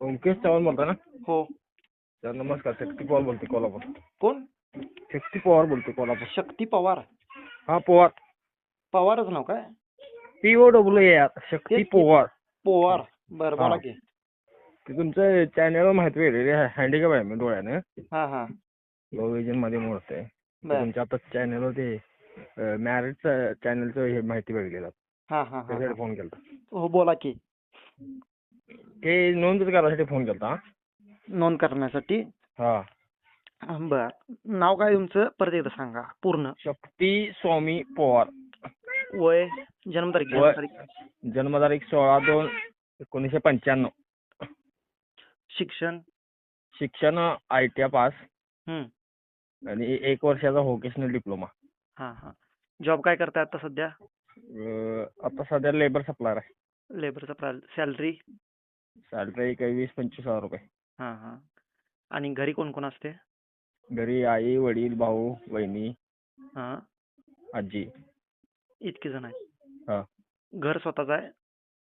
ओमकेश चव्हाण बोलता ना हो सर नमस्कार शक्ती पवार बोलते कोल्हापूर कोण शक्ती पवार बोलते कोल्हापूर शक्ती पवार हा पवार पवारच नाव काय P O W A R शक्ती तेच की. पवार पोवार बरं बोला. की ते तुमचं चॅनलवर माहिती वेगळी हँडिकॅप आहे मी डोळ्यानं हा हा लो विजनमध्ये मोडतंय बर तुमच्या आता चॅनलवर ते मॅरेजचं चॅनलचं हे माहिती बघितलेलं हा हा हा त्यासाठी हा. फोन केला हो बोला की ते नोंद करायसाठी फोन केला नोंद करण्यासाठी? हा. बर. नाव काय तुमचं? परत एकदा सांगा. पूर्ण. शक्ती स्वामी पवार. वय? जन्मतारीख वय- जन्मतारीख जन्मतारीख सोळा दोन एकोणीसशे पंच्याण्णव. शिक्षण? शिक्षण आय टी पास. हम्म. आणि एक वर्षाचा व्होकेशनल डिप्लोमा हा हा. जॉब काय करताय आता सध्या? आता सध्या लेबर सप्लायर आहे. लेबरचा सॅलरी सॅलरी काही वीस पंचवीस हजार रुपये. हा हा. आणि घरी कोण कोण असते? घरी आई वडील भाऊ बहिणी हा. आजी. इतके जण आहे हा. घर स्वतःच आहे?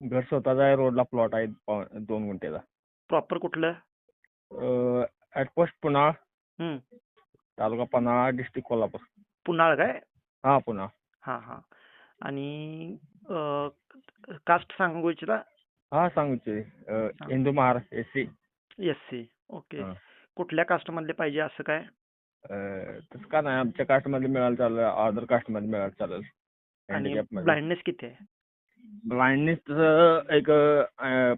घर स्वतःचा आहे. रोडला प्लॉट आहे. पाव- दोन गुंठेचा. प्रॉपर कुठलं? ॲटपोस्ट पुन्हा. हम्म. तालुका पन्हाळा डिस्ट्रिक्ट कोल्हापूर. पुनाळ काय? हा पुन्हा. हा हा. आणि कास्ट सांगू इच्छिता हा सांगू इच्छिते. अं, Hindu Maharashtra S C S C okay हा. कुठल्या कास्ट मधले पाहिजे असं काय तसं का नाही आमच्या कास्टमध्ये मिळालं चालेल अदर कास्टमध्ये मिळालं चालेल आणि हँडिकॅपमध्ये ब्लाइंडनेस किती आहे ब्लाइंडनेस एक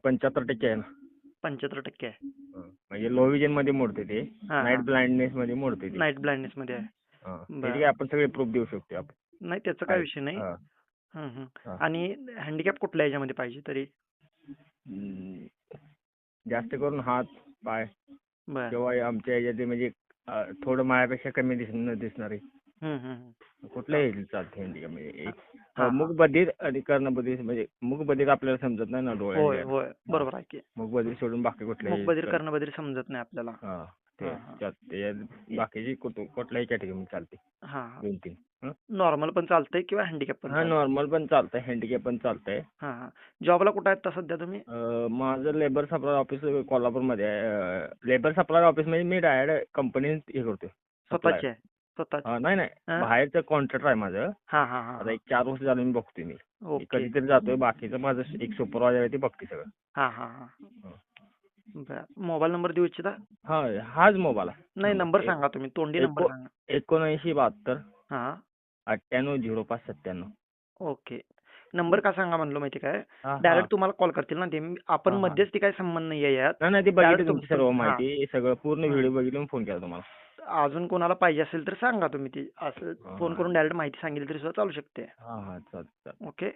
पंच्याहत्तर टक्के आहे ना पंच्याहत्तर टक्के आहे. म्हणजे लो विजनमध्ये मोडते ते हा, नाईट हा. ब्लाइंडनेस मध्ये मोडते ते नाईट ब्लाइंडनेस मध्ये आहे हं. बरं. आपण सगळे प्रूफ देऊ शकतो आपण नाही त्याचा काय. विषय नाही हं. हा. आणि हँडिकॅप कुठल्या याच्यामध्ये पाहिजे तरी. जास्त करून हात पाय बर. किंवा आमच्या याच्यात म्हणजे अं, थोडं मायापेक्षा कमी दिस न दिसणारे. हं, हं, हं. कुठल्याही ह्याच्यात चालते हँडिकॅप म्हणजे एक हा, हा. मुख बधीर आणि कर्णबधीर म्हणजे मुख बधीर आपल्याला समजत नाही ना होय डोळ्याने होय बरोबर आहे की. मुख बधीर सोडून बाकी कुठल्याही मुख बधीर कर- करणं बधीर समजत नाही आपल्याला. हा. बाकीची कुठं- कुठल्याही कॅटेगरी चालते. हा दोन तीन? नॉर्मल पण चालतंय किंवा हँडिकॅप पण हा. नॉर्मल पण चालतंय हँडिकॅप पण चालतंय. जॉबला कुठं आहेत सध्या तुम्ही? माझं लेबर सप्लाय ऑफिस कोल्हापूरमध्ये आहे. लेबर सप्लाय ऑफिस म्हणजे मी डायरेक्ट कंपनीत हे करतोय स्वतःची नाही नाही? बाहेरचं कॉन्ट्रॅक्टर आहे माझं. आता एक चार वर्ष झालं मी बघतोय मी. कधीतरी जातोय बाकीचं माझं एक सुपरवायझर आहे ते बघते सगळं. मोबाईल नंबर देऊ इच्छिता? हा हाच मोबाईल आहे. नाही नंबर सांगा तुम्ही. तोंडी नंबर सांगा. एकोणऐंशी बहात्तर हा. अठ्ठ्याण्णव झिरो पाच सत्त्याण्णव. ओके. नंबर का सांगा म्हणलो माहिती काय. डायरेक्ट तुम्हाला कॉल करतील ना ते. आपण हा. मध्यस्थी काही संबंध नाही आहे यात. नाही नाही ते बघितली तुमची सर्व. माहिती. सगळं पूर्ण. व्हिडिओ बघितून फोन केला तुम्हाला. अजून कोणाला पाहिजे असेल तर सांगा तुम्ही ती. असं फोन. करून डायरेक्ट माहिती सांगितली तरी सुद्धा चालू शकते. ओके.